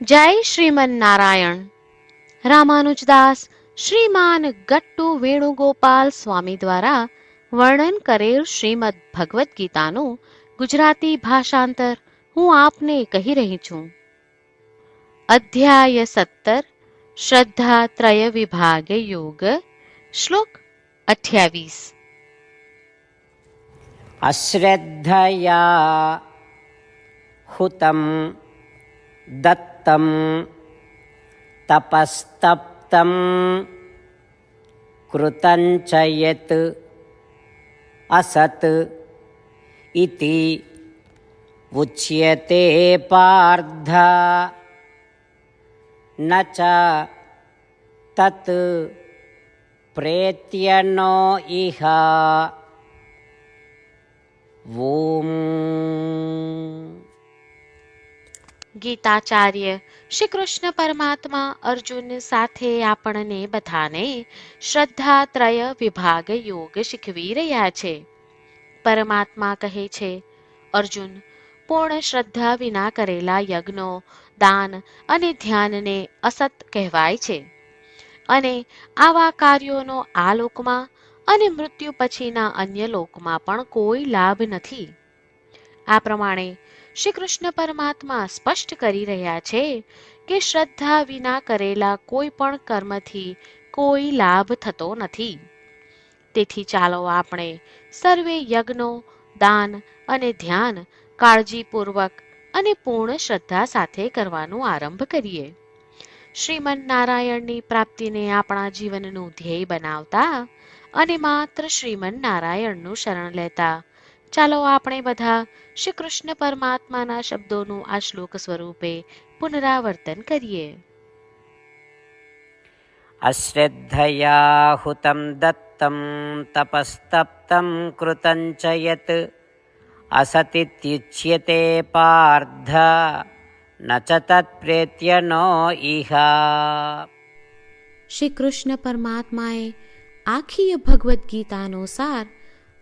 જય શ્રીમન નારાયણ રામાનુજદાસ શ્રીમાન ગટ્ટુ વેણુગોપાલ સ્વામી દ્વારા વર્ણન કરેલ શ્રીમદ ભગવદ્ ગીતાનું ગુજરાતી ભાષાંતર હું આપને કહી રહી છું. અધ્યાય સત્તર, શ્રદ્ધા ત્રય વિભાગ યોગ, શ્લોક અઠ્યાવીસ. અશ્રદ્ધયા હુતમ દત્ત दत्तं तपस्तप्तं कृतं च यत् असत् इति उच्यते पार्थ न च तत् प्रेत्यनो इह ॐ ગીતાચાર્ય શ્રી કૃષ્ણ પરમાત્મા અર્જુન સાથે આપણને બધાને શ્રદ્ધા ત્રય વિભાગ યોગ શીખવી રહ્યા છે. પરમાત્મા કહે છે, અર્જુન, પૂર્ણ શ્રદ્ધા વિના કરેલા યજ્ઞો, દાન અને ધ્યાનને અસત કહેવાય છે. અને આવા કાર્યોનો આ લોકમાં અને મૃત્યુ પછીના અન્ય લોકમાં પણ કોઈ લાભ નથી. આ પ્રમાણે શ્રી કૃષ્ણ પરમાત્મા સ્પષ્ટ કરી રહ્યા છે કે શ્રદ્ધા વિના કરેલા કોઈ પણ કર્મથી કોઈ લાભ થતો નથી. તેથી ચાલો આપણે સર્વે યજ્ઞો, દાન અને ધ્યાન કાળજીપૂર્વક અને પૂર્ણ શ્રદ્ધા સાથે કરવાનું આરંભ કરીએ. શ્રીમન નારાયણની પ્રાપ્તિને આપણા જીવનનું ધ્યેય બનાવતા અને માત્ર શ્રીમન નારાયણનું શરણ લેતા ચાલો આપણે બધા શ્રી કૃષ્ણ પરમાત્માના શબ્દોનું આ શ્લોક સ્વરૂપે પુનરાવર્તન કરીએ. અશ્રદ્ધયા હુતમ દત્તમ તપસ્તપ્તમ કૃતં ચ યત અસતિત્યુચ્યતે પાર્થ ન ચ તત્પ્રેત્ય નો ઈહા. શ્રી કૃષ્ણ પરમાત્માએ આખી ભગવદ્ ગીતાનો સાર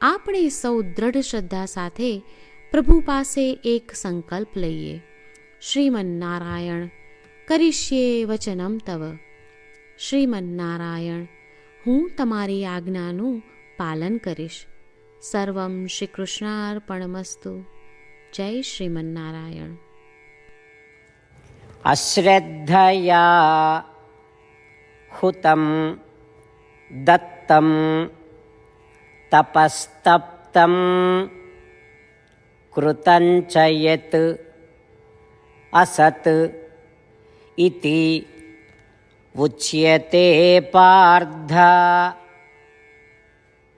આપણે સૌ દ્રઢ શ્રદ્ધા સાથે પ્રભુ પાસે એક સંકલ્પ લઈએ. શ્રીમન્નારાયણ, કરીશ્યે વચનમ તવ. શ્રીમન્નારાયણ, હું તમારી આજ્ઞાનું પાલન કરીશ. સર્વમ શ્રી કૃષ્ણાર્પણમસ્તુ જય શ્રીમન્નારાયણ. અશ્રદ્ધયા હુતમ દત્તમ તપસ્તપ્તમ કૃતંચ યત અસત ઇતિ ઉચ્યતે પાર્થ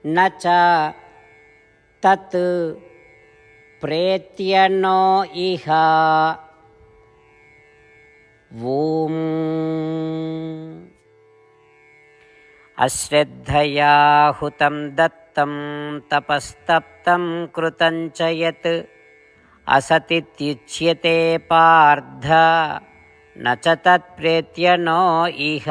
ન ચ તત પ્રેત્યનો ઇહ ॐ अश्रद्धया हुतं दत्तं तपस्तप्तं कृतं च यत् असतित्युच्यते पार्थ न च तत्प्रेत्य नो इह